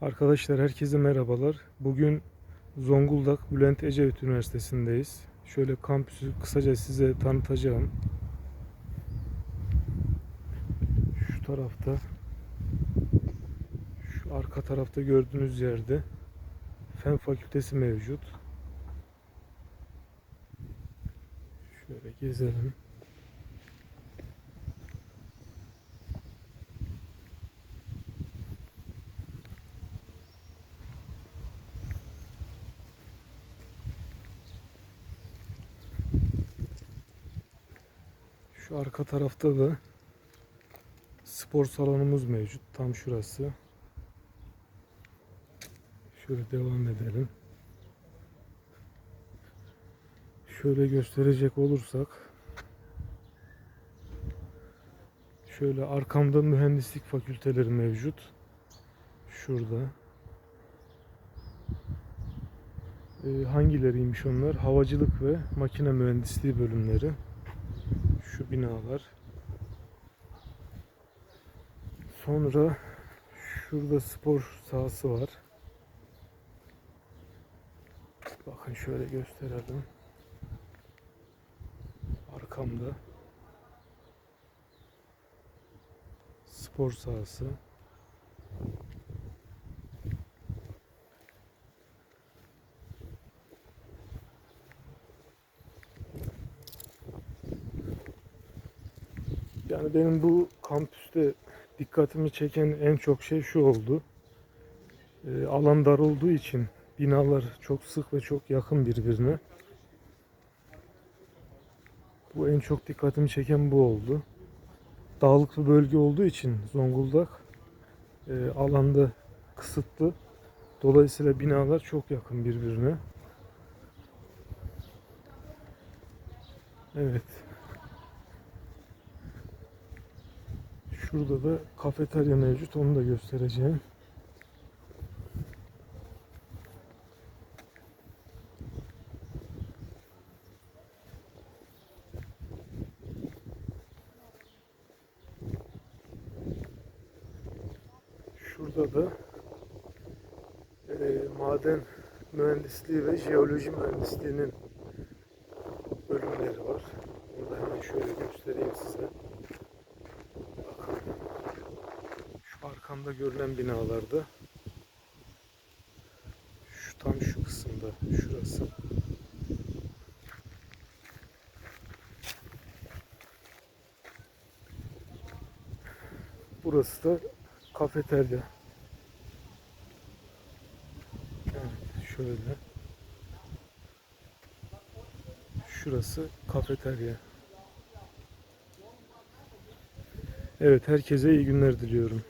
Arkadaşlar herkese merhabalar. Bugün Zonguldak Bülent Ecevit Üniversitesi'ndeyiz. Şöyle kampüsü kısaca size tanıtacağım. Şu tarafta şu arka tarafta gördüğünüz yerde Fen Fakültesi mevcut. Şöyle gezelim. Şu arka tarafta da spor salonumuz mevcut. Tam şurası. Şöyle devam edelim. Şöyle gösterecek olursak şöyle arkamda mühendislik fakülteleri mevcut. Şurada. Ee, hangileriymiş onlar? Havacılık ve makine mühendisliği bölümleri. Şu binalar. Sonra şurada spor sahası var. Bakın şöyle gösterelim. Arkamda spor sahası. Yani benim bu kampüste dikkatimi çeken en çok şey şu oldu. Ee, alan dar olduğu için binalar çok sık ve çok yakın birbirine. Bu en çok dikkatimi çeken bu oldu. Dağlık bir bölge olduğu için Zonguldak e, alanda kısıtlı. Dolayısıyla binalar çok yakın birbirine. Evet. Şurada da kafeterya mevcut. Onu da göstereceğim. Şurada da e, maden mühendisliği ve jeoloji mühendisliğinin bölümleri var. Onu da hemen şöyle göstereyim size. Bakın. Şu arkamda görülen binalarda şu tam şu kısımda şurası. Burası da kafeterya. Evet, şöyle. Şurası kafeterya. Evet, herkese iyi günler diliyorum.